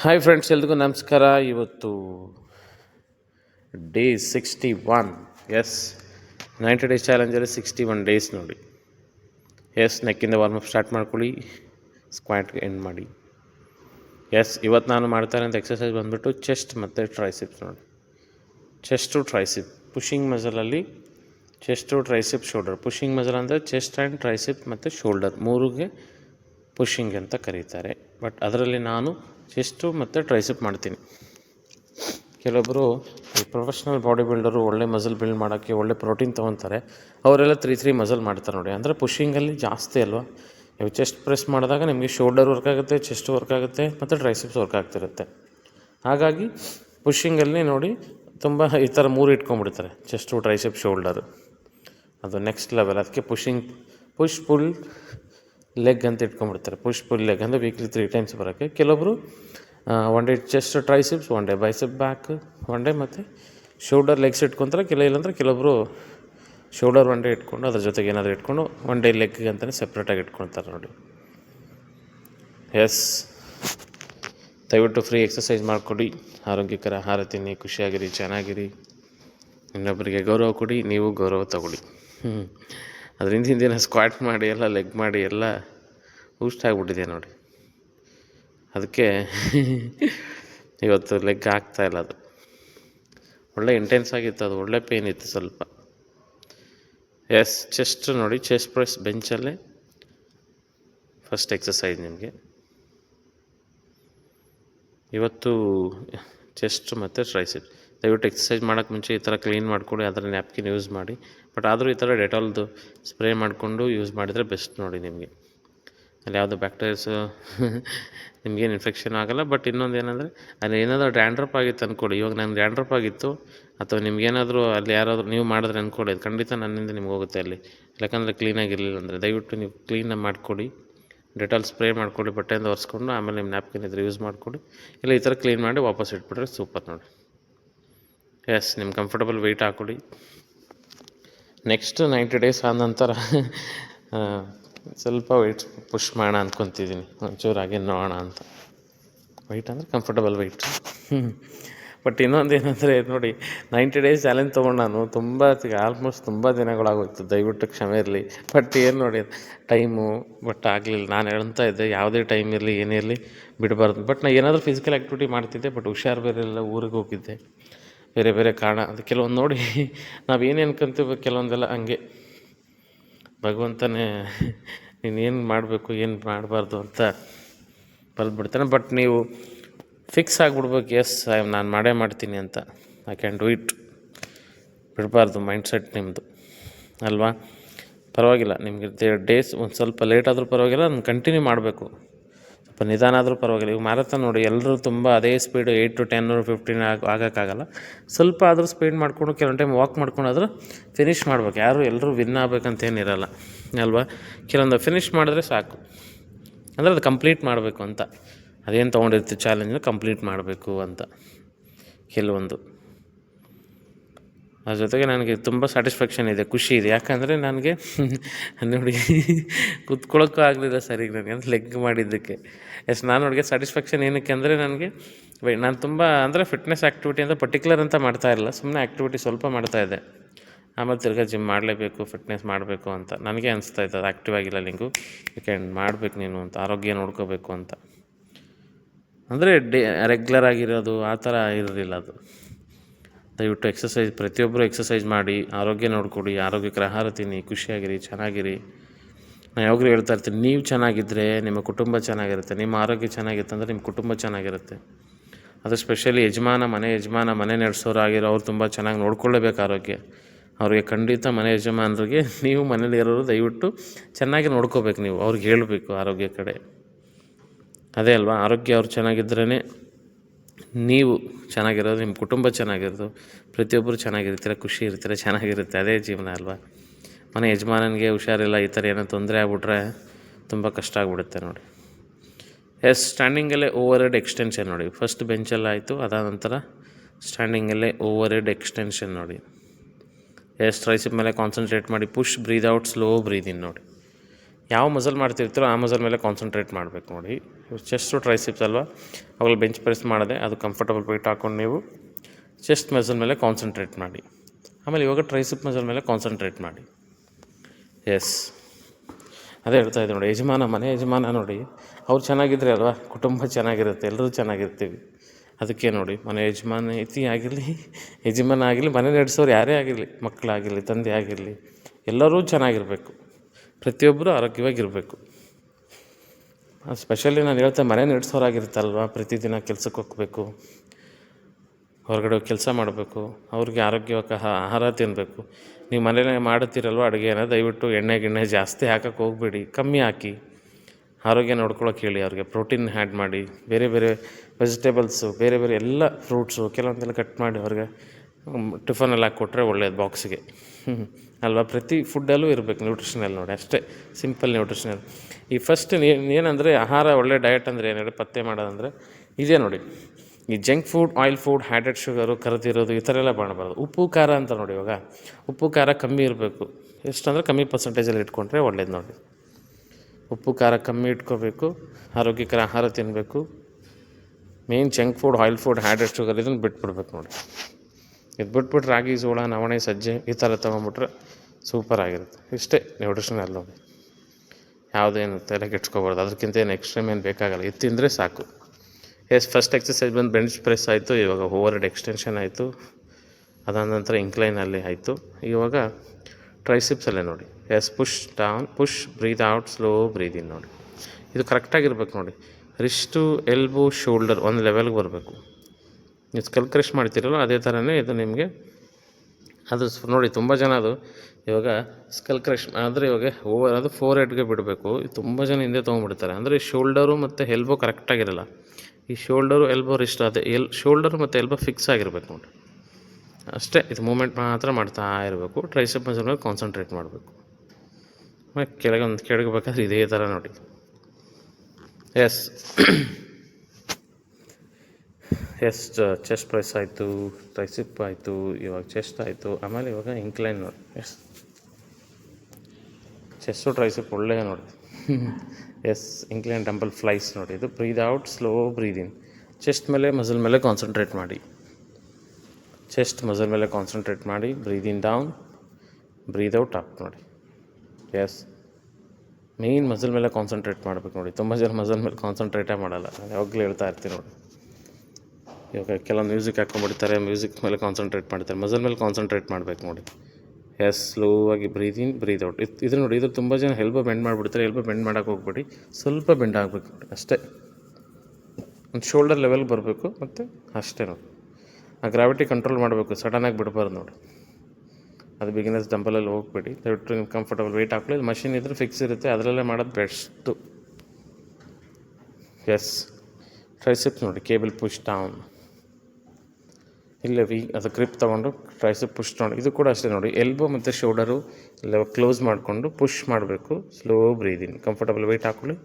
Hi friends ಎಲ್ರಿಗೂ ನಮಸ್ಕಾರ. ಇವತ್ತು day sixty one yes ninety days ಚಾಲೆಂಜಲ್ಲಿ sixty one days ನೋಡಿ. ಎಸ್ ನೆಕ್ಕಿಂದ ವಾರ್ಮಪ್ ಸ್ಟಾರ್ಟ್ ಮಾಡ್ಕೊಳ್ಳಿ ಸ್ಕ್ವಾಟ್ಗೆ ಎಂಡ್ ಮಾಡಿ. ಎಸ್ ಇವತ್ತು ನಾನು ಮಾಡ್ತಾರೆ ಅಂತ ಎಕ್ಸಸೈಸ್ ಬಂದುಬಿಟ್ಟು ಚೆಸ್ಟ್ ಮತ್ತು ಟ್ರೈಸಿಪ್ಸ್ ನೋಡಿ. Chest tricep pushing ಮಜಲಲ್ಲಿ chest tricep shoulder pushing muscle ಅಂದರೆ ಚೆಸ್ಟ್ ಆ್ಯಂಡ್ ಟ್ರೈಸಿಪ್ ಮತ್ತು ಶೋಲ್ಡರ್ ಮೂರಿಗೆ ಪುಷಿಂಗ್ ಅಂತ ಕರೀತಾರೆ. ಬಟ್ ಅದರಲ್ಲಿ ನಾನು ಚೆಸ್ಟು ಮತ್ತು ಟ್ರೈಸಿಪ್ ಮಾಡ್ತೀನಿ. ಕೆಲವೊಬ್ಬರು ಈ ಪ್ರೊಫೆಷ್ನಲ್ ಬಾಡಿ ಬಿಲ್ಡರು ಒಳ್ಳೆ ಮಸಲ್ ಬಿಲ್ಡ್ ಮಾಡೋಕ್ಕೆ, ಒಳ್ಳೆ ಪ್ರೋಟೀನ್ ತೊಗೊತಾರೆ. ಅವರೆಲ್ಲ ತ್ರೀ ತ್ರೀ ಮಸಲ್ ಮಾಡ್ತಾರೆ ನೋಡಿ. ಅಂದರೆ ಪುಷಿಂಗಲ್ಲಿ ಜಾಸ್ತಿ ಅಲ್ವಾ? ನೀವು ಚೆಸ್ಟ್ ಪ್ರೆಸ್ ಮಾಡಿದಾಗ ನಿಮಗೆ ಶೋಲ್ಡರ್ ವರ್ಕ್ ಆಗುತ್ತೆ ಚೆಸ್ಟ್ ವರ್ಕ್ ಆಗುತ್ತೆ, ಮತ್ತು ಟ್ರೈಸಿಪ್ಸ್ ವರ್ಕ್ ಆಗ್ತಿರುತ್ತೆ. ಹಾಗಾಗಿ ಪುಷಿಂಗಲ್ಲಿ ನೋಡಿ ತುಂಬ ಈ ಥರ ಮೂರು ಇಟ್ಕೊಂಡ್ಬಿಡ್ತಾರೆ. ಚೆಸ್ಟು ಟ್ರೈಸಪ್ ಶೋಲ್ಡರು ಅದು ನೆಕ್ಸ್ಟ್ ಲೆವೆಲ್ ಅದಕ್ಕೆ ಪುಷಿಂಗ್ ಪುಷ್ ಪುಲ್ ಲೆಗ್ ಅಂತ ಇಟ್ಕೊಂಡ್ಬಿಡ್ತಾರೆ. ಪುಷ್ ಪುಲ್ ಲೆಗ್ ಅಂದರೆ ವೀಕ್ಲಿ ತ್ರೀ ಟೈಮ್ಸ್ ಬರೋಕ್ಕೆ. ಕೆಲವೊಬ್ಬರು one day chest triceps one day bicep back one day ಮತ್ತು ಶೋಲ್ಡರ್ ಲೆಗ್ಸ್ ಇಟ್ಕೊತಾರೆ. ಕೆಲ, ಇಲ್ಲಾಂದ್ರೆ ಕೆಲವೊಬ್ಬರು ಶೋಲ್ಡರ್ ಒನ್ ಡೇ ಇಟ್ಕೊಂಡು ಅದ್ರ ಜೊತೆಗೆ ಏನಾದರೂ ಇಟ್ಕೊಂಡು ಒನ್ ಡೇ ಲೆಗ್ಗೆ ಅಂತಲೇ ಸಪ್ರೇಟಾಗಿ ಇಟ್ಕೊಳ್ತಾರೆ ನೋಡಿ. ಎಸ್ ದಯವಿಟ್ಟು ಫ್ರೀ ಎಕ್ಸಸೈಸ್ ಮಾಡಿಕೊಡಿ. ಆರೋಗ್ಯಕರ ಆಹಾರ ತಿನ್ನಿ, ಖುಷಿಯಾಗಿರಿ, ಚೆನ್ನಾಗಿರಿ. ಇನ್ನೊಬ್ಬರಿಗೆ ಗೌರವ ಕೊಡಿ, ನೀವು ಗೌರವ ತಗೊಳ್ಳಿ. ಹ್ಞೂ ಅದರಿಂದ ಹಿಂದಿನ ಸ್ಕ್ವಾಟ್ ಮಾಡಿ ಎಲ್ಲ ಲೆಗ್ ಮಾಡಿ ಎಲ್ಲ ಆಗಿಬಿಟ್ಟಿದೆ ನೋಡಿ. ಅದಕ್ಕೆ ಇವತ್ತು ಲೆಗ್ ಆಗ್ತಾಯಿಲ್ಲ ಅದು. ಒಳ್ಳೆ ಇಂಟೆನ್ಸ್ ಆಗಿತ್ತು ಅದು, ಒಳ್ಳೆ ಪೇನ್ ಇತ್ತು ಸ್ವಲ್ಪ. ಎಸ್ ಚೆಸ್ಟ್ ನೋಡಿ ಚೆಸ್ಟ್ ಪ್ರೆಸ್ ಬೆಂಚಲ್ಲೇ ಫಸ್ಟ್ ಎಕ್ಸಸೈಸ್ ನಿಮಗೆ. ಇವತ್ತು ಚೆಸ್ಟ್ ಮತ್ತು ಟ್ರೈಸೆಪ್ ದಯವಿಟ್ಟು ಎಕ್ಸಸೈಸ್ ಮಾಡೋಕ್ಕೆ ಮುಂಚೆ ಈ ಥರ ಕ್ಲೀನ್ ಮಾಡಿಕೊಡಿ ಅದರ ನ್ಯಾಪ್ಕಿನ್ ಯೂಸ್ ಮಾಡಿ. ಬಟ್ ಆದರೂ ಈ ಥರ ಡೆಟಾಲ್ದು ಸ್ಪ್ರೇ ಮಾಡಿಕೊಂಡು ಯೂಸ್ ಮಾಡಿದರೆ ಬೆಸ್ಟ್ ನೋಡಿ ನಿಮಗೆ. ಅಲ್ಲಿ ಯಾವುದು ಬ್ಯಾಕ್ಟೀರಿಯಾಸು ನಿಮಗೇನು ಇನ್ಫೆಕ್ಷನ್ ಆಗೋಲ್ಲ. ಬಟ್ ಇನ್ನೊಂದು ಏನಂದರೆ, ಅಲ್ಲಿ ಏನಾದರೂ ಡ್ಯಾಂಡ್ರಪ್ ಆಗಿತ್ತು ಅಂದ್ಕೊಳ್ಳಿ ಇವಾಗ ನಂಗೆ ಡ್ಯಾಂಡ್ರಪ್ ಆಗಿತ್ತು. ಅಥವಾ ನಿಮ್ಗೇನಾದರೂ ಅಲ್ಲಿ ಯಾರಾದರೂ ನೀವು ಮಾಡಿದ್ರೆ ಅಂದ್ಕೊಳ್ಳಿ ಅದು ಖಂಡಿತ ನನ್ನಿಂದ ನಿಮ್ಗೆ ಹೋಗುತ್ತೆ ಅಲ್ಲಿ. ಯಾಕಂದರೆ ಕ್ಲೀನಾಗಿರಲಿಲ್ಲ ಅಂದರೆ. ದಯವಿಟ್ಟು ನೀವು ಕ್ಲೀನಾಗಿ ಮಾಡಿಕೊಡಿ. ಡೆಟಾಲ್ ಸ್ಪ್ರೇ ಮಾಡ್ಕೊಳ್ಳಿ, ಬಟ್ಟೆಯಿಂದ ಒರೆಸ್ಕೊಂಡು ಆಮೇಲೆ ನಿಮ್ಮ ನ್ಯಾಪ್ಕಿನ್ ಇದ್ರೆ ಯೂಸ್ ಮಾಡಿಕೊಡಿ ಇಲ್ಲ, ಈ ಥರ ಕ್ಲೀನ್ ಮಾಡಿ ವಾಪಸ್ ಇಟ್ಬಿಟ್ರೆ ಸೂಪರ್ ನೋಡಿ. ಎಸ್ ನಿಮ್ಮ ಕಂಫರ್ಟಬಲ್ ವೆಯ್ಟ್ ಹಾಕ್ಕೊಡಿ ನೆಕ್ಸ್ಟ್ ನೈಂಟಿ ಡೇಸ್ ಆದ ನಂತರ ಸ್ವಲ್ಪ ವೆಯ್ಟ್ ಪುಷ್ ಮಾಡೋಣ ಅಂದ್ಕೊತಿದ್ದೀನಿ ಒಂಚೂರು ಹಾಗೆ ನೋಡೋಣ ಅಂತ. ವೆಯ್ಟ್ ಅಂದರೆ ಕಂಫರ್ಟಬಲ್ ವೆಯ್ಟ್ ಬಟ್ ಇನ್ನೊಂದು ಏನಂದರೆ ನೋಡಿ ನೈಂಟಿ ಡೇಸ್ ಚಾಲೆಂಜ್ ತೊಗೊಂಡು ನಾನು ತುಂಬ ಆಲ್ಮೋಸ್ಟ್ ತುಂಬ ದಿನಗಳಾಗೋಯ್ತು, ದಯವಿಟ್ಟು ಕ್ಷಮೆ ಇರಲಿ. ಬಟ್ ಏನು ನೋಡಿ ಟೈಮು ಬಟ್ ಆಗಲಿಲ್ಲ. ನಾನು ಹೇಳ್ತಾ ಇದ್ದೆ, ಯಾವುದೇ ಟೈಮ್ ಇರಲಿ, ಏನೇ ಇರಲಿ, ಬಿಡಬಾರ್ದು. ಬಟ್ ನಾನು ಏನಾದರೂ ಫಿಸಿಕಲ್ ಆ್ಯಕ್ಟಿವಿಟಿ ಮಾಡ್ತಿದ್ದೆ ಬಟ್ ಹುಷಾರು ಬೇರೆ ಎಲ್ಲ ಊರಿಗೆ ಹೋಗಿದ್ದೆ. ಬೇರೆ ಬೇರೆ ಕಾರಣ, ಅದು ಕೆಲವೊಂದು ನೋಡಿ, ನಾವು ಏನೇನು ಅನ್ಕೊಂತೀವಿ ಕೆಲವೊಂದೆಲ್ಲ ಹಂಗೆ. ಭಗವಂತನೇ, ನೀನು ಏನು ಮಾಡಬೇಕು, ಏನು ಮಾಡಬಾರ್ದು ಅಂತ ಬರೆದ್ಬಿಡ್ತಾನೆ. ಬಟ್ ನೀವು ಫಿಕ್ಸ್ ಆಗಿಬಿಡ್ಬೇಕು. ಎಸ್ ನಾನು ಮಾಡೇ ಮಾಡ್ತೀನಿ ಅಂತ. ಐ ಕ್ಯಾನ್ ಡೂ ಇಟ್ ಬಿಡಬಾರ್ದು ಮೈಂಡ್ ಸೆಟ್ ನಿಮ್ಮದು ಅಲ್ವಾ? ಪರವಾಗಿಲ್ಲ. ನಿಮಗೆ ಡೇಸ್ ಒಂದು ಸ್ವಲ್ಪ ಲೇಟ್ ಆದರೂ ಪರವಾಗಿಲ್ಲ ಅದನ್ನು ಕಂಟಿನ್ಯೂ ಮಾಡಬೇಕು. ಸ್ವಲ್ಪ ನಿಧಾನ ಆದರೂ ಪರವಾಗಿಲ್ಲ. ಈಗ ಮ್ಯಾರಥಾನ್ ನೋಡಿ ಎಲ್ಲರೂ ತುಂಬ ಅದೇ speed eight to ten fifteen ಆಗ, ಆಗೋಕ್ಕಾಗಲ್ಲ. ಸ್ವಲ್ಪ ಆದರೂ ಸ್ಪೀಡ್ ಮಾಡಿಕೊಂಡು ಕೆಲವೊಂದು ಟೈಮ್ ವಾಕ್ ಮಾಡ್ಕೊಂಡಾದರೂ ಫಿನಿಷ್ ಮಾಡ್ಬೇಕು. ಯಾರು ಎಲ್ಲರೂ ವಿನ್ ಆಗಬೇಕಂತೇನಿರಲ್ಲ ಅಲ್ವಾ? ಕೆಲವೊಂದು ಫಿನಿಷ್ ಮಾಡಿದ್ರೆ ಸಾಕು. ಅಂದರೆ ಅದು ಕಂಪ್ಲೀಟ್ ಮಾಡಬೇಕು ಅಂತ. ಅದೇನು ತೊಗೊಂಡಿರ್ತೀವಿ ಚಾಲೆಂಜ್ನ ಕಂಪ್ಲೀಟ್ ಮಾಡಬೇಕು ಅಂತ. ಕೆಲವೊಂದು. ಅದ್ರ ಜೊತೆಗೆ ನನಗೆ ತುಂಬ ಸ್ಯಾಟಿಸ್ಫ್ಯಾಕ್ಷನ್ ಇದೆ, ಖುಷಿ ಇದೆ. ಯಾಕಂದರೆ ನನಗೆ ನೋಡಿ ಕುತ್ಕೊಳ್ಳೋಕ್ಕೂ ಆಗಲಿಲ್ಲ ಸರಿಗೆ ನನಗೆ ಅಂತ ಲೆಗ್ ಮಾಡಿದ್ದಕ್ಕೆ. ಎಸ್ ನಾನು ನೋಡಿಗೆ ಸ್ಯಾಟಿಸ್ಫ್ಯಾಕ್ಷನ್ ಏನಕ್ಕೆ ಅಂದರೆ ನನಗೆ ನಾನು ತುಂಬ ಅಂದರೆ ಫಿಟ್ನೆಸ್ ಆ್ಯಕ್ಟಿವಿಟಿ ಅಂತ ಪರ್ಟಿಕ್ಯುಲರ್ ಅಂತ ಮಾಡ್ತಾ ಇಲ್ಲ ಸುಮ್ಮನೆ ಆ್ಯಕ್ಟಿವಿಟಿ ಸ್ವಲ್ಪ ಮಾಡ್ತಾ ಇದ್ದೆ. ಆಮೇಲೆ ತಿರ್ಗಾ ಜಿಮ್ ಮಾಡಲೇಬೇಕು ಫಿಟ್ನೆಸ್ ಮಾಡಬೇಕು ಅಂತ. ನನಗೆ ಅನಿಸ್ತಾ ಇತ್ತು, ಅದು ಆ್ಯಕ್ಟಿವ್ ಆಗಿಲ್ಲ ಲಿಂಗು. ಕ್ಯಾನ್ ಮಾಡಬೇಕು ನೀನು ಅಂತ, ಆರೋಗ್ಯ ನೋಡ್ಕೋಬೇಕು ಅಂತ. ಅಂದರೆ ಡೇ ರೆಗ್ಯುಲರ್ ಆಗಿರೋದು ಆ ಥರ ಇರಲಿಲ್ಲ ಅದು. ದಯವಿಟ್ಟು ಎಕ್ಸಸೈಸ್ ಪ್ರತಿಯೊಬ್ಬರು ಎಕ್ಸಸೈಸ್ ಮಾಡಿ, ಆರೋಗ್ಯ ನೋಡಿಕೊಡಿ, ಆರೋಗ್ಯಕರ ಆಹಾರ ತಿನ್ನಿ, ಖುಷಿಯಾಗಿರಿ, ಚೆನ್ನಾಗಿರಿ. ನಾನು ಯಾವಾಗಲೂ ಹೇಳ್ತಾ ಇರ್ತೀನಿ, ನೀವು ಚೆನ್ನಾಗಿದ್ದರೆ ನಿಮ್ಮ ಕುಟುಂಬ ಚೆನ್ನಾಗಿರುತ್ತೆ, ನಿಮ್ಮ ಆರೋಗ್ಯ ಚೆನ್ನಾಗಿತ್ತು ಅಂದರೆ ನಿಮ್ಮ ಕುಟುಂಬ ಚೆನ್ನಾಗಿರುತ್ತೆ. ಅದು ಸ್ಪೆಷಲಿ ಯಜಮಾನ, ಮನೆ ಯಜಮಾನ, ಮನೆ ನಡೆಸೋರು ಆಗಿರೋ ಅವ್ರು ತುಂಬ ಚೆನ್ನಾಗಿ ನೋಡ್ಕೊಳ್ಳೇಬೇಕು ಆರೋಗ್ಯ. ಅವ್ರಿಗೆ ಖಂಡಿತ ಮನೆ ಯಜಮಾನರಿಗೆ ನೀವು ಮನೇಲಿ ಇರೋರು ದಯವಿಟ್ಟು ಚೆನ್ನಾಗಿ ನೋಡ್ಕೋಬೇಕು ನೀವು, ಅವ್ರಿಗೆ ಹೇಳಬೇಕು ಆರೋಗ್ಯ ಕಡೆ. ಅದೇ ಅಲ್ವಾ? ಆರೋಗ್ಯ ಅವ್ರು ಚೆನ್ನಾಗಿದ್ರೇ ನೀವು ಚೆನ್ನಾಗಿರೋದು, ನಿಮ್ಮ ಕುಟುಂಬ ಚೆನ್ನಾಗಿರೋದು, ಪ್ರತಿಯೊಬ್ಬರು ಚೆನ್ನಾಗಿರ್ತೀರ, ಖುಷಿ ಇರ್ತೀರ, ಚೆನ್ನಾಗಿರುತ್ತೆ, ಅದೇ ಜೀವನ ಅಲ್ವಾ? ಮನೆ ಯಜಮಾನನಿಗೆ ಹುಷಾರಿಲ್ಲ, ಈ ಥರ ಏನೋ ತೊಂದರೆ ಆಗ್ಬಿಟ್ರೆ ತುಂಬ ಕಷ್ಟ ಆಗ್ಬಿಡುತ್ತೆ ನೋಡಿ. ಎಸ್ ಸ್ಟ್ಯಾಂಡಿಂಗಲ್ಲೇ ಓವರ್ ಹೆಡ್ ಎಕ್ಸ್ಟೆನ್ಷನ್ ನೋಡಿ ಫಸ್ಟ್ ಬೆಂಚಲ್ಲಿ ಆಯಿತು, ಅದಾದ ನಂತರ ಸ್ಟ್ಯಾಂಡಿಂಗಲ್ಲೇ ಓವರ್ ಹೆಡ್ ಎಕ್ಸ್ಟೆನ್ಷನ್ ನೋಡಿ. ಎಸ್ ಟ್ರೈಸಿಪ್ ಮೇಲೆ ಕಾನ್ಸಂಟ್ರೇಟ್ ಮಾಡಿ push breathe out slow breathin ನೋಡಿ. ಯಾವ ಮಸಲ್ ಮಾಡ್ತಿರ್ತೀರೋ ಆ ಮಸಲ್ ಮೇಲೆ ಕಾನ್ಸಂಟ್ರೇಟ್ ಮಾಡಬೇಕು ನೋಡಿ. ಚೆಸ್ಟು ಟ್ರೈಸಿಪ್ಸ್ ಅಲ್ವಾ? ಅವಾಗ ಬೆಂಚ್ ಪ್ರೆಸ್ ಮಾಡದೆ ಅದು ಕಂಫರ್ಟಬಲ್ ವೆಯ್ಟ್ ಹಾಕೊಂಡು ನೀವು ಚೆಸ್ಟ್ ಮಸಲ್ ಮೇಲೆ ಕಾನ್ಸಂಟ್ರೇಟ್ ಮಾಡಿ. ಆಮೇಲೆ ಇವಾಗ ಟ್ರೈಸಿಪ್ ಮಸಲ್ ಮೇಲೆ ಕಾನ್ಸಂಟ್ರೇಟ್ ಮಾಡಿ. ಎಸ್ ಅದೇ ಹೇಳ್ತಾ ಇದ್ದೆ ನೋಡಿ, ಯಜಮಾನ ಮನೆ, ಯಜಮಾನ ನೋಡಿ. ಅವ್ರು ಚೆನ್ನಾಗಿದ್ರೆ ಅಲ್ವಾ? ಕುಟುಂಬ ಚೆನ್ನಾಗಿರುತ್ತೆ ಎಲ್ಲರೂ ಚೆನ್ನಾಗಿರ್ತೀವಿ. ಅದಕ್ಕೆ ನೋಡಿ, ಮನೆ ಯಜಮಾನ ಇತಿ ಆಗಿರಲಿ, ಯಜಮಾನ ಆಗಿರಲಿ, ಮನೆ ನಡೆಸೋರು ಯಾರೇ ಆಗಿರಲಿ ಮಕ್ಕಳಾಗಿರಲಿ ತಂದೆ ಆಗಿರಲಿ, ಎಲ್ಲರೂ ಚೆನ್ನಾಗಿರಬೇಕು. ಪ್ರತಿಯೊಬ್ಬರು ಆರೋಗ್ಯವಾಗಿರಬೇಕು. ಸ್ಪೆಷಲಿ ನಾನು ಹೇಳ್ತಾ, ಮನೆ ನಡೆಸೋರಾಗಿರುತ್ತಲ್ವ? ಪ್ರತಿದಿನ ಕೆಲ್ಸಕ್ಕೆ ಹೋಗಬೇಕು. ಹೊರಗಡೆ ಕೆಲಸ ಮಾಡಬೇಕು. ಅವ್ರಿಗೆ ಆರೋಗ್ಯವಾಗ ಆಹಾ- ಆಹಾರ ತಿನ್ನಬೇಕು ನೀವು ಮನೇಲೇ ಮಾಡುತ್ತೀರಲ್ವ ಅಡುಗೆನ ದಯವಿಟ್ಟು ಎಣ್ಣೆ ಗಿಣ್ಣೆ ಜಾಸ್ತಿ ಹಾಕಕ್ಕೆ ಹೋಗಬೇಡಿ. ಕಮ್ಮಿ ಹಾಕಿ. ಆರೋಗ್ಯ ನೋಡ್ಕೊಳಕ್ಕೆ ಹೇಳಿ ಅವ್ರಿಗೆ. ಪ್ರೋಟೀನ್ ಆ್ಯಡ್ ಮಾಡಿ. ಬೇರೆ ಬೇರೆ ವೆಜಿಟೇಬಲ್ಸು ಬೇರೆ ಬೇರೆ ಎಲ್ಲ ಫ್ರೂಟ್ಸು ಕೆಲವೊಂದೆಲ್ಲ ಕಟ್ ಮಾಡಿ ಅವ್ರಿಗೆ ಟಿಫನಲ್ಲಿ ಹಾಕಿ ಕೊಟ್ಟರೆ ಒಳ್ಳೆಯದು ಬಾಕ್ಸ್ಗೆ. ಅಲ್ವಾ? ಪ್ರತಿ ಫುಡ್ಡಲ್ಲೂ ಇರಬೇಕು ನ್ಯೂಟ್ರಿಷನಲ್ ನೋಡಿ, ಅಷ್ಟೇ. ಸಿಂಪಲ್ ನ್ಯೂಟ್ರಿಷನಲ್ ಈ ಫಸ್ಟ್ ಏನಂದರೆ ಆಹಾರ ಒಳ್ಳೆ ಡಯಟ್ ಅಂದರೆ ಏನು ಹೇಳಿ ಪತ್ತೆ ಮಾಡೋದಂದರೆ ಇದೇ ನೋಡಿ. ಈ junk food oil food added sugar ಕರೆದಿರೋದು ಈ ಥರ ಎಲ್ಲ ಮಾಡಬಾರ್ದು. ಉಪ್ಪು, ಖಾರ ಅಂತ ನೋಡಿ ಇವಾಗ. ಉಪ್ಪು, ಖಾರ ಕಮ್ಮಿ ಇರಬೇಕು. ಎಷ್ಟಂದರೆ ಕಮ್ಮಿ ಪರ್ಸೆಂಟೇಜಲ್ಲಿ ಇಟ್ಕೊಂಡ್ರೆ ಒಳ್ಳೇದು ನೋಡಿ. ಉಪ್ಪು, ಖಾರ ಕಮ್ಮಿ ಇಟ್ಕೋಬೇಕು. ಆರೋಗ್ಯಕರ ಆಹಾರ ತಿನ್ನಬೇಕು main junk food oil food added sugar ಇದನ್ನು ಬಿಟ್ಬಿಡ್ಬೇಕು ನೋಡಿ. ಇದು ಬಿಟ್ಬಿಟ್ಟು ರಾಗಿ, ಜೋಳ, ನವಣೆ, ಸಜ್ಜೆ ಈ ಥರ ತೊಗೊಂಬಿಟ್ರೆ ಸೂಪರ್ ಆಗಿರುತ್ತೆ. ಇಷ್ಟೇ ನ್ಯೂಟ್ರಿಷನಲ್ ನೋಡಿ ಯಾವುದೇನು ತಲೆ ಕೆಡ್ಸ್ಕೊಬಾರ್ದು. ಅದಕ್ಕಿಂತ ಏನು ಎಕ್ಸ್ಟ್ರೀಮ್ ಏನು ಬೇಕಾಗಲ್ಲ. ಇದು ತಿಂದರೆ ಸಾಕು. ಎಸ್ ಫಸ್ಟ್ ಎಕ್ಸಸೈಸ್ ಬಂದು ಬೆಂಚ್ ಪ್ರೆಸ್ ಆಯಿತು, ಇವಾಗ ಓವರ್ ಹೆಡ್ ಎಕ್ಸ್ಟೆನ್ಷನ್ ಆಯಿತು. ಅದಾದ ನಂತರ ಇಂಕ್ಲೈನಲ್ಲಿ ಆಯಿತು. ಇವಾಗ ಟ್ರೈಸಿಪ್ಸಲ್ಲೇ ನೋಡಿ. Yes push down push breathe out slow breathing ನೋಡಿ. ಇದು ಕರೆಕ್ಟಾಗಿರ್ಬೇಕು ನೋಡಿ. ರಿಸ್ಟು ಎಲ್ಬೋ ಶೋಲ್ಡರ್ ಒಂದು ಲೆವೆಲ್ಗೆ ಬರಬೇಕು. ನೀವು ಸ್ಕಲ್ ಕ್ರಶ್ ಮಾಡ್ತಿರಲ್ಲ ಅದೇ ಥರನೇ ಇದು ನಿಮಗೆ. ಅದು ನೋಡಿ ತುಂಬ ಜನ ಅದು ಇವಾಗ ಸ್ಕಲ್ ಕ್ರಶ್ ಆದರೆ ಇವಾಗ ಓವರ್ ಅದು ಫೋರ್ ಏಟ್ಗೆ ಬಿಡಬೇಕು. ತುಂಬ ಜನ ಹಿಂದೆ ತೊಗೊಂಡ್ಬಿಡ್ತಾರೆ. ಅಂದರೆ ಶೋಲ್ಡರು ಮತ್ತು ಎಲ್ಬೋ ಕರೆಕ್ಟಾಗಿರಲ್ಲ ಈ ಶೋಲ್ಡರು, ಎಲ್ಬೋ ರಿಸ್ಟ್ ಅದೇ ಎಲ್ ಶೋಲ್ಡರು ಮತ್ತು ಎಲ್ಬೋ ಫಿಕ್ಸ್ ಆಗಿರ್ಬೇಕು ನೋಡಿ. ಅಷ್ಟೇ, ಇದು ಮೂಮೆಂಟ್ ಮಾತ್ರ ಮಾಡ್ತಾ ಇರಬೇಕು. ಟ್ರೈಸೆಪ್ ಮಸಲ್ ಮೇಲೆ ಕಾನ್ಸಂಟ್ರೇಟ್ ಮಾಡಬೇಕು. ಕೆಳಗೆ ಒಂದು ಕೆಳಗೆ ಕೆಳಗಬೇಕಾದ್ರೆ ಇದೇ ಥರ ನೋಡಿ. ಎಸ್. ಎಸ್ ಚೆಸ್ಟ್ ಪ್ರೆಸ್ ಆಯಿತು ಟ್ರೈಸಿಪ್ ಆಯಿತು, ಇವಾಗ ಚೆಸ್ಟ್ ಆಯಿತು, ಆಮೇಲೆ ಇವಾಗ ಇಂಕ್ಲೈನ್ ನೋಡಿ. ಎಸ್ ಚೆಸ್ಟು ಟ್ರೈಸಿಪ್ ಒಳ್ಳೆಯ ನೋಡಿ. ಎಸ್ ಇಂಕ್ಲೈನ್ ಡಂಬಲ್ ಫ್ಲೈಸ್ ನೋಡಿ. ಇದು breathe out slow breathe in chest ಮೇಲೆ ಮಸಲ್ ಮೇಲೆ ಕಾನ್ಸಂಟ್ರೇಟ್ ಮಾಡಿ. ಚೆಸ್ಟ್ ಮಸಲ್ ಮೇಲೆ ಕಾನ್ಸಂಟ್ರೇಟ್ ಮಾಡಿ breathe in down breathe out up ನೋಡಿ. ಎಸ್ ಮೇಯ್ನ್ ಮಸಲ್ ಮೇಲೆ ಕಾನ್ಸಂಟ್ರೇಟ್ ಮಾಡಬೇಕು ನೋಡಿ. ತುಂಬ ಜನ ಮಸಲ್ ಮೇಲೆ ಕಾನ್ಸಂಟ್ರೇಟೇ ಮಾಡಲ್ಲ. ಯಾವಾಗಲೂ ಹೇಳ್ತಾ ಇರ್ತೀನಿ ನೋಡಿ. ಇವಾಗ ಕೆಲವೊಂದು ಮ್ಯೂಸಿಕ್ ಹಾಕ್ಕೊಂಡ್ಬಿಡ್ತಾರೆ ಮ್ಯೂಸಿಕ್ ಮೇಲೆ ಕಾನ್ಸಂಟ್ರೇಟ್ ಮಾಡ್ತಾರೆ. ಮಸಲ್ ಮೇಲೆ ಕಾನ್ಸಂಟ್ರೇಟ್ ಮಾಡಬೇಕು ನೋಡಿ. ಎಸ್ ಸ್ಲೋ ಆಗಿ ಬ್ರೀತ್ ಇನ್ ಬ್ರೀತ್ ಔಟ್ ಇದು ಇದು ನೋಡಿ ಇದು ತುಂಬ ಜನ ಎಲ್ಬೋ ಬೆಂಡ್ ಮಾಡಿಬಿಡ್ತಾರೆ ಎಲ್ಬೋ ಬೆಂಡ್ ಮಾಡೋಕೆ ಹೋಗ್ಬೇಡಿ. ಸ್ವಲ್ಪ ಬೆಂಡ್ ಆಗಬೇಕು ನೋಡಿ, ಅಷ್ಟೇ. ಒಂದು ಶೋಲ್ಡರ್ ಲೆವೆಲ್ ಬರಬೇಕು ಮತ್ತು ಅಷ್ಟೇ ನೋಡಿ. ಆ ಗ್ರಾವಿಟಿ ಕಂಟ್ರೋಲ್ ಮಾಡಬೇಕು ಸಡನ್ನಾಗಿ ಬಿಡಬಾರ್ದು ನೋಡಿ. ಅದು ಬಿಗಿನರ್ಸ್ ಡಂಬಲಲ್ಲಿ ಹೋಗ್ಬೇಡಿ. ದಯವಿಟ್ಟು ನಿಮ್ಗೆ ಕಂಫರ್ಟಬಲ್ ವೆಯ್ಟ್ ಹಾಕೊಳ್ಳಿ ಮಷಿನ್ ಇದ್ರೆ ಫಿಕ್ಸ್ ಇರುತ್ತೆ, ಅದರಲ್ಲೇ ಮಾಡೋದು ಬೆಸ್ಟು ಎಸ್ ಟ್ರೈಸೆಪ್ಸ್ ನೋಡಿ ಕೇಬಲ್ ಪುಷ್ ಡೌನ್ ಇಲ್ಲೇ ವಿ ಅದು ಕ್ರಿಪ್ ತೊಗೊಂಡು ಟ್ರೈಸಪ್ ಪುಷ್ ತೊಗೊಂಡು ಇದು ಕೂಡ ಅಷ್ಟೇ ನೋಡಿ ಎಲ್ಬೋ ಮತ್ತು ಶೋಲ್ಡರು ಎಲ್ಲ ಕ್ಲೋಸ್ ಮಾಡಿಕೊಂಡು ಪುಷ್ ಮಾಡಬೇಕು ಸ್ಲೋ ಬ್ರೀದಿನ್ ಕಂಫರ್ಟಬಲ್ ವೆಯ್ಟ್ ಹಾಕೊಳ್ಳಿ,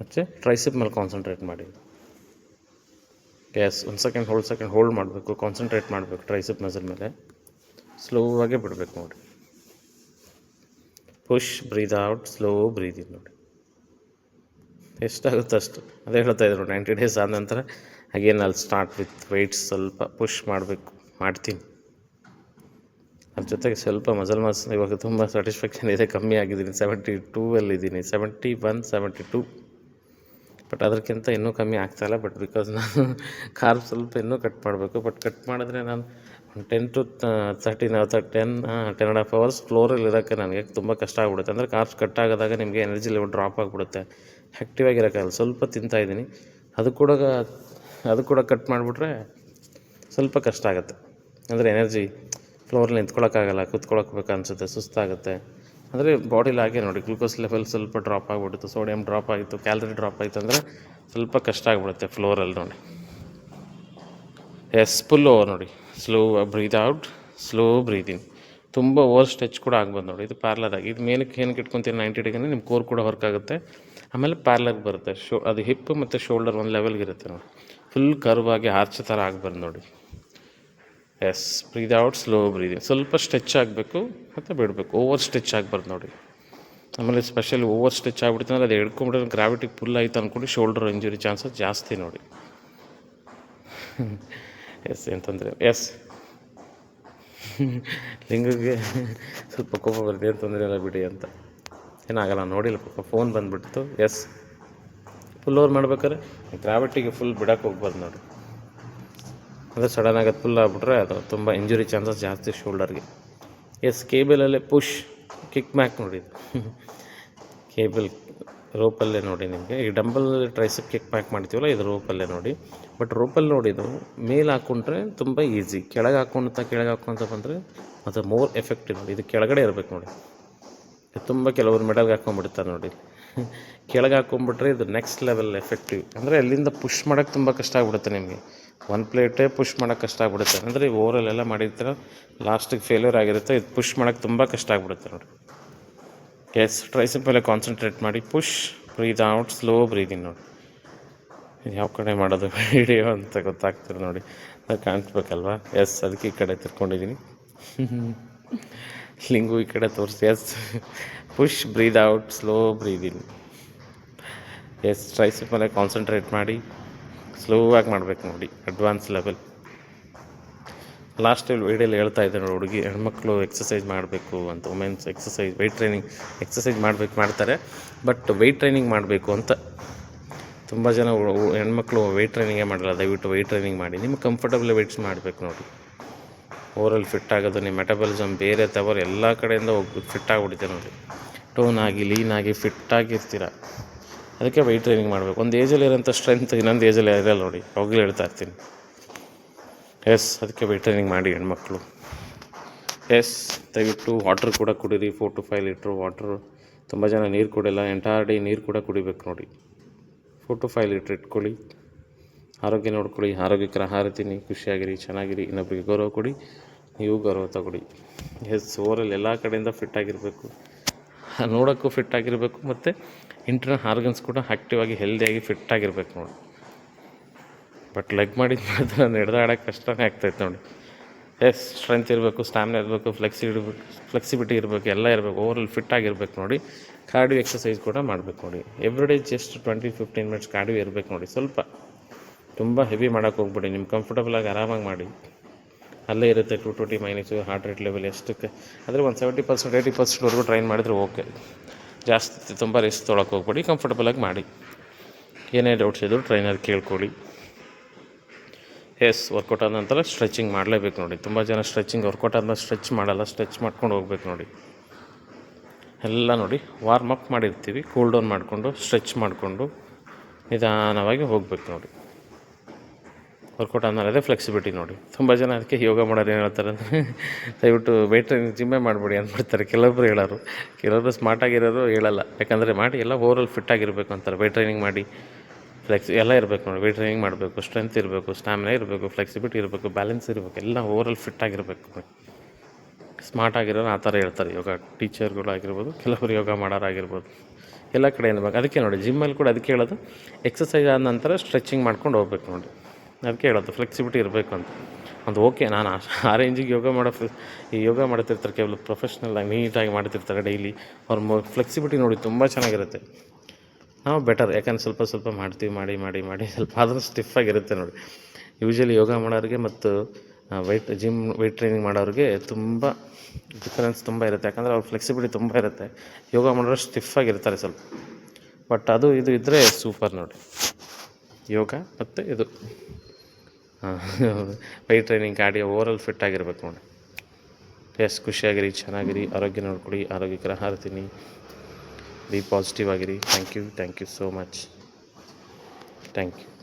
ಮತ್ತು ಟ್ರೈಸಪ್ ಮೇಲೆ ಕಾನ್ಸಂಟ್ರೇಟ್ ಮಾಡಿ. ಗ್ಯಾಸ್ ಒಂದು ಸೆಕೆಂಡ್ ಹೋಲ್ಡ್ ಸೆಕೆಂಡ್ ಹೋಲ್ಡ್ ಮಾಡಬೇಕು ಕಾನ್ಸಂಟ್ರೇಟ್ ಮಾಡಬೇಕು ಟ್ರೈಸಪ್ ಮಸಲ್ ಮೇಲೆ. ಸ್ಲೋ ಆಗೇ ಬಿಡಬೇಕು ನೋಡಿ. Push breathe out slow breathing ನೋಡಿ. ಎಷ್ಟಾಗುತ್ತೆ ಅಷ್ಟು. ಅದೇ ಹೇಳ್ತಾ ಇದ್ರು ನೈಂಟಿ ಡೇಸ್ ಆದ ನಂತರ ಅಗೇನ್ ಅಲ್ಲಿ ಸ್ಟಾರ್ಟ್ ವಿತ್ ವೆಯ್ಟ್ಸ್ ಸ್ವಲ್ಪ ಪುಷ್ ಮಾಡಬೇಕು, ಮಾಡ್ತೀನಿ. ಅದ್ರ ಜೊತೆಗೆ ಸ್ವಲ್ಪ ಮಸಲ್ ಮಸ್ ಇವಾಗ ತುಂಬ ಸ್ಯಾಟಿಸ್ಫ್ಯಾಕ್ಷನ್ ಇದೆ, ಕಮ್ಮಿ ಆಗಿದ್ದೀನಿ. Seventy two ಅಲ್ಲಿದ್ದೀನಿ. Seventy one seventy two but ಅದಕ್ಕಿಂತ ಇನ್ನೂ ಕಮ್ಮಿ ಆಗ್ತಾಯಿಲ್ಲ ಬಟ್ ಬಿಕಾಸ್ ನಾನು ಕಾರ್ಬ್ ಸ್ವಲ್ಪ ಇನ್ನೂ ಕಟ್ ಮಾಡಬೇಕು. ಬಟ್ ಕಟ್ ಮಾಡಿದ್ರೆ ನಾನು ten to thirty ten ten and half hours ಫ್ಲೋರಲ್ಲಿ ಇರೋಕ್ಕೆ ನನಗೆ ತುಂಬ ಕಷ್ಟ ಆಗ್ಬಿಡುತ್ತೆ. ಅಂದರೆ ಕಾರ್ಬ್ಸ್ ಕಟ್ ಆಗೋದಾಗ ನಿಮಗೆ ಎನರ್ಜಿ ಲೆವೆಲ್ ಡ್ರಾಪ್ ಆಗಿಬಿಡುತ್ತೆ. ಆ್ಯಕ್ಟಿವ್ ಆಗಿರೋಕ್ಕಾಗಲ್ಲ ಸ್ವಲ್ಪ ತಿಂತಾಯಿದ್ದೀನಿ ಅದು ಕೂಡ ಅದು ಕೂಡ ಕಟ್ ಮಾಡಿಬಿಟ್ರೆ ಸ್ವಲ್ಪ ಕಷ್ಟ ಆಗುತ್ತೆ. ಅಂದರೆ ಎನರ್ಜಿ ಫ್ಲೋರಲ್ಲಿ ನಿಂತ್ಕೊಳ್ಳೋಕ್ಕಾಗಲ್ಲ ಕೂತ್ಕೊಳ್ಳೋಕೆ ಬೇಕನ್ಸುತ್ತೆ ಸುಸ್ತಾಗುತ್ತೆ. ಅಂದರೆ ಬಾಡಿಲಿ ಹಾಗೆ ನೋಡಿ ಗ್ಲೂಕೋಸ್ ಲೆವೆಲ್ ಸ್ವಲ್ಪ ಡ್ರಾಪ್ ಆಗಿಬಿಡುತ್ತೆ ಸೋಡಿಯಂ ಡ್ರಾಪ್ ಆಯಿತು ಕ್ಯಾಲರಿ ಡ್ರಾಪ್ ಆಯಿತು ಅಂದರೆ ಸ್ವಲ್ಪ ಕಷ್ಟ ಆಗಿಬಿಡುತ್ತೆ ಫ್ಲೋರಲ್ಲಿ ನೋಡಿ. ಎಸ್ ಫುಲ್ ಓವರ್ ನೋಡಿ. Slow breathe out slow breathing in ತುಂಬ ಓವರ್ ಸ್ಟ್ರೆಚ್ ಕೂಡ ಆಗ್ಬೋದು ನೋಡಿ. ಇದು ಪಾರ್ಲರಾಗಿ ಇದು ಮೇಲಕ್ಕೆ ಏನಕ್ಕೆ ಇಟ್ಕೊತೀನಿ ನೈಂಟಿ ಡಿಗ್ರಿ ನಿಮ್ಮ ಕೋರ್ ಕೂಡ ವರ್ಕ್ ಆಗುತ್ತೆ. ಆಮೇಲೆ ಪಾರ್ಲರ್ಗೆ ಬರುತ್ತೆ. ಶೋ ಅದು ಹಿಪ್ ಮತ್ತು ಶೋಲ್ಡರ್ ಒಂದು ಲೆವೆಲ್ಗೆ ಇರುತ್ತೆ ನೋಡಿ. ಫುಲ್ ಕರ್ವ್ ಆಗಿ ಆರ್ಚ್ ಥರ ಆಗಬಾರ್ದು ನೋಡಿ. Yes breathe out slow breathing ಸ್ವಲ್ಪ ಸ್ಟ್ರೆಚ್ ಆಗಬೇಕು ಮತ್ತು ಬಿಡಬೇಕು. ಓವರ್ ಸ್ಟ್ರೆಚ್ ಆಗಬಾರ್ದು ನೋಡಿ. ಆಮೇಲೆ ಸ್ಪೆಷಲ್ ಓವರ್ ಸ್ಟ್ರೆಚ್ ಆಗಿಬಿಡ್ತಂದ್ರೆ ಅದು ಹಿಡ್ಕೊಂಬಿಟ್ರೆ ಗ್ರಾವಿಟಿ ಫುಲ್ ಆಯ್ತು ಅಂದ್ಕೊಂಡು ಶೋಲ್ಡರ್ ಇಂಜುರಿ ಚಾನ್ಸಸ್ ಜಾಸ್ತಿ ನೋಡಿ. ಎಸ್ ಅಂತಂದರೆ ಎಸ್ ಲಿಂಗಗೆ ಸ್ವಲ್ಪ ಕೋಪ ಬರುತ್ತೆ ಏನು ತೊಂದರೆ ಇಲ್ಲ ಬಿಡಿ ಅಂತ. ಏನಾಗಲ್ಲ, ನೋಡಿಲ್ಲ, ಪಾಪ ಫೋನ್ ಬಂದುಬಿಡ್ತು. ಎಸ್ ಫುಲ್ ಓವರ್ ಮಾಡ್ಬೇಕಾದ್ರೆ ಗ್ರಾವಿಟಿಗೆ ಫುಲ್ ಬಿಡಕ್ಕೆ ಹೋಗ್ಬಾರ್ದು ನೋಡಿ ಅಂದರೆ ಸಡನ್ ಆಗೋದು ಫುಲ್ ಆಗ್ಬಿಟ್ರೆ ಅದು ತುಂಬ ಇಂಜುರಿ ಚಾನ್ಸಸ್ ಜಾಸ್ತಿ ಶೋಲ್ಡರ್ಗೆ ಎಸ್ ಕೇಬಲಲ್ಲೇ ಪುಷ್ ಕಿಕ್ ಮ್ಯಾಕ್ ನೋಡಿ. ಕೇಬಲ್ ರೋಪಲ್ಲೇ ನೋಡಿ ನಿಮಗೆ. ಈ ಡಂಬಲ್ ಟ್ರೈಸಪ್ ಕಿಕ್ ಮ್ಯಾಕ್ ಮಾಡ್ತೀವಲ್ಲ, ಇದು ರೋಪಲ್ಲೇ ನೋಡಿ. ಬಟ್ ರೋಪಲ್ಲಿ ನೋಡಿ ಇದು ಮೇಲೆ ಹಾಕ್ಕೊಂಡ್ರೆ ತುಂಬ ಈಸಿ ಕೆಳಗೆ ಹಾಕ್ಕೊಂತ ಕೆಳಗೆ ಹಾಕ್ಕೊಂತ ಬಂದರೆ ಅದು ಮೋರ್ ಎಫೆಕ್ಟಿವ್ ನೋಡಿ ಇದು ಕೆಳಗಡೆ ಇರಬೇಕು ನೋಡಿ. ತುಂಬ ಕೆಲವರು ಮೆಡಲ್ಗೆ ಹಾಕ್ಕೊಂಡ್ಬಿಡ್ತಾರೆ ನೋಡಿ. ಕೆಳಗೆ ಹಾಕೊಂಡ್ಬಿಟ್ರೆ ಇದು ನೆಕ್ಸ್ಟ್ ಲೆವೆಲ್ ಎಫೆಕ್ಟಿವ್ ಅಂದರೆ ಅಲ್ಲಿಂದ ಪುಷ್ ಮಾಡೋಕ್ಕೆ ತುಂಬ ಕಷ್ಟ ಆಗ್ಬಿಡುತ್ತೆ ನಿಮಗೆ. ಒನ್ ಪ್ಲೇಟೇ ಪುಷ್ ಮಾಡೋಕ್ಕೆ ಕಷ್ಟ ಆಗ್ಬಿಡುತ್ತೆ. ಅಂದರೆ ಓವರಲ್ ಎಲ್ಲ ಮಾಡಿರ್ತೀರ ಲಾಸ್ಟಿಗೆ ಫೇಲ್ಯೂರ್ ಆಗಿರುತ್ತೆ, ಇದು ಪುಷ್ ಮಾಡೋಕ್ಕೆ ತುಂಬ ಕಷ್ಟ ಆಗ್ಬಿಡುತ್ತೆ ನೋಡಿ. ಎಸ್ ಟ್ರೈಸಪ್ ಮೇಲೆ ಕಾನ್ಸಂಟ್ರೇಟ್ ಮಾಡಿ push breathe out slow breathing ನೋಡಿ. ಇದು ಯಾವ ಕಡೆ ಮಾಡೋದು ವಿಡಿಯೋ ಅಂತ ಗೊತ್ತಾಗ್ತಿದೆ ನೋಡಿ. ಅದು ಕಾಣಿಸ್ಬೇಕಲ್ವಾ? ಎಸ್ ಅದಕ್ಕೆ ಈ ಕಡೆ ತಿರ್ಕೊಂಡಿದ್ದೀನಿ ಲಿಂಗು ಈ ಕಡೆ ತೋರಿಸಿ. Yes push breathe out slow breathe in yes tris ಮೇಲೆ ಕಾನ್ಸಂಟ್ರೇಟ್ ಮಾಡಿ ಸ್ಲೋ ಆಗಿ ಮಾಡಬೇಕು ನೋಡಿ ಅಡ್ವಾನ್ಸ್ ಲೆವೆಲ್ ಲಾಸ್ಟ್ ವೀಡಿಯೋಲಿ ಹೇಳ್ತಾ ಇದ್ದೆ ನೋಡಿ, ಹುಡುಗಿ, ಹೆಣ್ಮಕ್ಳು ಎಕ್ಸಸೈಸ್ ಮಾಡಬೇಕು ಅಂತ women's exercise weight training exercise ಮಾಡಬೇಕು ಮಾಡ್ತಾರೆ ಬಟ್ ವೆಯ್ಟ್ ಟ್ರೈನಿಂಗ್ ಮಾಡಬೇಕು ಅಂತ. ತುಂಬ ಜನ ಹೆಣ್ಮಕ್ಳು ವೆಯ್ಟ್ ಟ್ರೈನಿಂಗೇ ಮಾಡಲ್ಲ, ದಯವಿಟ್ಟು ವೆಯ್ಟ್ ಟ್ರೈನಿಂಗ್ ಮಾಡಿ. ನಿಮ್ಗೆ ಕಂಫರ್ಟಬಲ್ ವೆಯ್ಟ್ಸ್ ಮಾಡಬೇಕು ನೋಡಿ. ಓವರಲ್ ಫಿಟ್ ಆಗೋದು, ನಿಮ್ಮ ಮೆಟಬಲಿಸಮ್ ಬೇರೆ ತವರು ಎಲ್ಲ ಕಡೆಯಿಂದ ಹೋಗಿ ಫಿಟ್ ಆಗಿಬಿಡುತ್ತೆ ನೋಡಿ. ಟೋನ್ ಆಗಿ ಲೀನ್ ಆಗಿ ಫಿಟ್ ಆಗಿರ್ತೀರ ಅದಕ್ಕೆ ವೆಯ್ಟ್ ಟ್ರೈನಿಂಗ್ ಮಾಡಬೇಕು. ಒಂದು ಏಜಲ್ಲಿ ಇರೋಂಥ ಸ್ಟ್ರೆಂತ್ ಇನ್ನೊಂದು ಏಜಲ್ಲಿ ಇರಲ್ಲ ನೋಡಿ. ಅವಾಗಲೇ ಹೇಳ್ತಾ ಇರ್ತೀನಿ. ಎಸ್ ಅದಕ್ಕೆ ವೆಯ್ಟ್ ಟ್ರೈನಿಂಗ್ ಮಾಡಿ ಹೆಣ್ಮಕ್ಳು. ಎಸ್ ದಯವಿಟ್ಟು ವಾಟ್ರ್ ಕೂಡ ಕುಡೀರಿ. Four to five litre water ತುಂಬ ಜನ ನೀರು ಕುಡಿಯಲ್ಲ. ಎಂಟೈರ್ ಡೇ ನೀರು ಕೂಡ ಕುಡಿಬೇಕು ನೋಡಿ. ಫೋರ್ ಟು ಫೈವ್ ಲೀಟ್ರ್ ಇಟ್ಕೊಳ್ಳಿ. ಆರೋಗ್ಯ ನೋಡ್ಕೊಳ್ಳಿ. ಆರೋಗ್ಯಕರ ಆಹಾರ ತಿನ್ನಿ ಖುಷಿಯಾಗಿರಿ, ಚೆನ್ನಾಗಿರಿ. ಇನ್ನೊಬ್ಬರಿಗೆ ಗೌರವ ಕೊಡಿ. ನೀವು ಗೌರವ ತಗೊಳ್ಳಿ. ಎಸ್ ಓವರಲ್ಲಿ ಎಲ್ಲ ಕಡೆಯಿಂದ ಫಿಟ್ ಆಗಿರಬೇಕು. ನೋಡೋಕ್ಕೂ ಫಿಟ್ ಆಗಿರಬೇಕು ಮತ್ತು ಇಂಟರ್ನಲ್ ಆರ್ಗನ್ಸ್ ಕೂಡ ಆ್ಯಕ್ಟಿವ್ ಆಗಿ ಹೆಲ್ದಿಯಾಗಿ ಫಿಟ್ ಆಗಿರ್ಬೇಕು ನೋಡಿ. ಬಟ್ ಲೆಗ್ ಮಾಡಿದ ಮಾತ್ರ ಹಿಡ್ದಾಡೋಕೆ ಕಷ್ಟನೇ ಆಗ್ತೈತೆ ನೋಡಿ. ಎಸ್ ಸ್ಟ್ರೆಂತ್ ಇರಬೇಕು ಸ್ಟ್ಯಾಮಿನ ಇರಬೇಕು ಫ್ಲೆಕ್ಸಿ ಇರಬೇಕು ಫ್ಲೆಕ್ಸಿಬಿಲಿಟಿ ಇರಬೇಕು, ಎಲ್ಲ ಇರಬೇಕು ಓವರಲ್ಲಿ ಫಿಟ್ ಆಗಿರ್ಬೇಕು ನೋಡಿ. ಕಾರ್ಡಿಯೋ ಎಕ್ಸಸೈಸ್ ಕೂಡ ಮಾಡಬೇಕು ನೋಡಿ. Every day just twenty fifteen minutes cardio ಇರಬೇಕು ನೋಡಿ. ಸ್ವಲ್ಪ ತುಂಬ ಹೆವಿ ಮಾಡೋಕ್ಕೆ ಹೋಗ್ಬಿಡಿ ನಿಮ್ಮ ಕಂಫರ್ಟಬಲಾಗಿ ಆರಾಮಾಗಿ ಮಾಡಿ. ಅಲ್ಲೇ ಇರುತ್ತೆ to twenty minus heart rate level ಎಷ್ಟಕ್ಕೆ? ಅಂದರೆ ಒಂದು ಸೆವೆಂಟಿ ಪರ್ಸೆಂಟ್ ಏಯ್ಟಿ ಪರ್ಸೆಂಟ್ವರೆಗೂ ಟ್ರೈನ್ ಮಾಡಿದರೆ ಓಕೆ ಜಾಸ್ತಿ ತುಂಬ ರಿಸ್ಕ್ ತೊಳಕ್ಕೆ ಹೋಗ್ಬೇಡಿ ಕಂಫರ್ಟಬಲಾಗಿ ಮಾಡಿ. ಏನೇ ಡೌಟ್ಸ್ ಇದ್ದರೂ ಟ್ರೈನರ್ ಕೇಳ್ಕೊಳ್ಳಿ. ಎಸ್ ವರ್ಕೌಟ್ ಆದ ನಂತರ ಸ್ಟ್ರೆಚಿಂಗ್ ಮಾಡಲೇಬೇಕು ನೋಡಿ. ತುಂಬ ಜನ ಸ್ಟ್ರೆಚಿಂಗ್ ವರ್ಕೌಟ್ ಆದ್ಮೇಲೆ ಸ್ಟ್ರೆಚ್ ಮಾಡಲ್ಲ ಸ್ಟ್ರೆಚ್ ಮಾಡ್ಕೊಂಡು ಹೋಗ್ಬೇಕು ನೋಡಿ. ಎಲ್ಲ ನೋಡಿ ವಾರ್ಮ್ ಅಪ್ ಮಾಡಿರ್ತೀವಿ ಕೂಲ್ ಡೌನ್ ಮಾಡಿಕೊಂಡು ಸ್ಟ್ರೆಚ್ ಮಾಡಿಕೊಂಡು ನಿಧಾನವಾಗಿ ಹೋಗ್ಬೇಕು ನೋಡಿ. ವರ್ಕೌಟ್ ಅದೇ ಫ್ಲೆಕ್ಸಿಬಿಲಿಟಿ ನೋಡಿ. ತುಂಬ ಜನ ಅದಕ್ಕೆ ಯೋಗ ಮಾಡೋರು ಏನು ಹೇಳ್ತಾರೆ ಅಂದರೆ, ದಯವಿಟ್ಟು ವೆಯ್ಟ್ ಜಿಮ್ಮೆ ಮಾಡಿಬಿಡಿ ಅಂದ್ಬಿಡ್ತಾರೆ ಕೆಲವೊಬ್ರು ಹೇಳೋರು. ಸ್ಮಾರ್ಟ್ ಆಗಿರೋರು ಹೇಳಲ್ಲ. ಯಾಕಂದರೆ ಮಾಡಿ ಎಲ್ಲ ಓವರಲ್ ಫಿಟ್ ಆಗಿರಬೇಕು ಅಂತಾರೆ. ವೆಯ್ಟ್ ಟ್ರೈನಿಂಗ್ ಮಾಡಿ. ಫ್ಲೆಕ್ಸ್ ಎಲ್ಲ ಇರಬೇಕು ನೋಡಿ. ವೆಯ್ಟ್ ಟ್ರೈನಿಂಗ್ ಮಾಡಬೇಕು ಸ್ಟ್ರೆಂತ್ ಇರಬೇಕು ಸ್ಟ್ಯಾಮಿನಾ ಇರಬೇಕು ಫ್ಲೆಕ್ಸಿಬಿಲಿಟಿ ಇರಬೇಕು ಬ್ಯಾಲೆನ್ಸ್ ಇರಬೇಕು. ಎಲ್ಲ ಓವರಲ್ ಫಿಟ್ ಆಗಿರಬೇಕು ಸ್ಮಾರ್ಟ್ ಆಗಿರೋರು ಆ ಥರ ಹೇಳ್ತಾರೆ. ಯೋಗ ಟೀಚರ್ಗಳು ಆಗಿರ್ಬೋದು ಕೆಲವರು ಯೋಗ ಮಾಡೋರಾಗಿರ್ಬೋದು ಎಲ್ಲ ಕಡೆ ಇರಬೇಕು ಅದಕ್ಕೆ ನೋಡಿ ಜಿಮ್ಮಲ್ಲಿ ಕೂಡ ಅದಕ್ಕೆ ಹೇಳೋದು ಎಕ್ಸಸೈಸ್ ಆದ ನಂತರ ಸ್ಟ್ರೆಚಿಂಗ್ ಮಾಡ್ಕೊಂಡು ಹೋಗ್ಬೇಕು ನೋಡಿ. ಅದಕ್ಕೆ ಹೇಳೋದು ಫ್ಲೆಕ್ಸಿಬಿಲಿಟಿ ಇರಬೇಕು ಅಂತ. ಒಂದು ಓಕೆ ನಾನು ಆ- ರೇಂಜಿಗೆ ಯೋಗ ಮಾಡೋ, ಈ ಯೋಗ ಮಾಡ್ತಿರ್ತಾರೆ ಕೆಲವು ಪ್ರೊಫೆಷ್ನಲ್ ಆಗಿ, ನೀಟಾಗಿ ಮಾಡ್ತಿರ್ತಾರೆ ಡೈಲಿ ಅವ್ರ ಫ್ಲೆಕ್ಸಿಬಿಲಿಟಿ ನೋಡಿ ತುಂಬ ಚೆನ್ನಾಗಿರುತ್ತೆ. ನಾವು ಬೆಟರ್ ಯಾಕಂದ್ರೆ ಸ್ವಲ್ಪ ಸ್ವಲ್ಪ ಮಾಡ್ತೀವಿ, ಮಾಡಿ ಮಾಡಿ ಮಾಡಿ, ಸ್ವಲ್ಪ ಆದರೂ ಸ್ಟಿಫ್ ಆಗಿರುತ್ತೆ ನೋಡಿ. ಯೂಶಲಿ ಯೋಗ ಮಾಡೋರಿಗೆ ಮತ್ತು ವೆಯ್ಟ್ ಜಿಮ್ ವೆಯ್ಟ್ ಟ್ರೈನಿಂಗ್ ಮಾಡೋರಿಗೆ ತುಂಬ ಡಿಫರೆನ್ಸ್ ತುಂಬ ಇರುತ್ತೆ. ಯಾಕಂದರೆ ಅವ್ರ ಫ್ಲೆಕ್ಸಿಬಿಲಿಟಿ ತುಂಬ ಇರುತ್ತೆ. ಯೋಗ ಮಾಡೋರು ಸ್ಟಿಫ್ ಆಗಿರ್ತಾರೆ ಸ್ವಲ್ಪ. ಬಟ್ ಅದು ಇದು ಇದ್ದರೆ ಸೂಪರ್ ನೋಡಿ. ಯೋಗ ಮತ್ತು ಇದು. ವೆಯ್ಟ್ ಟ್ರೈನಿಂಗ್ ಗಾಡಿ ಓವರಲ್ ಫಿಟ್ ಆಗಿರ್ಬೇಕು ನೋಡಿ. ಎಸ್ ಖುಷಿಯಾಗಿರಿ, ಚೆನ್ನಾಗಿರಿ, ಆರೋಗ್ಯ ನೋಡ್ಕೊಳ್ಳಿ, ಆರೋಗ್ಯಕರ ಆಹಾರ ತಿನ್ನಿ ಬಿ ಪಾಸಿಟಿವ್ ಆಗಿರಿ. Thank you thank you so much thank you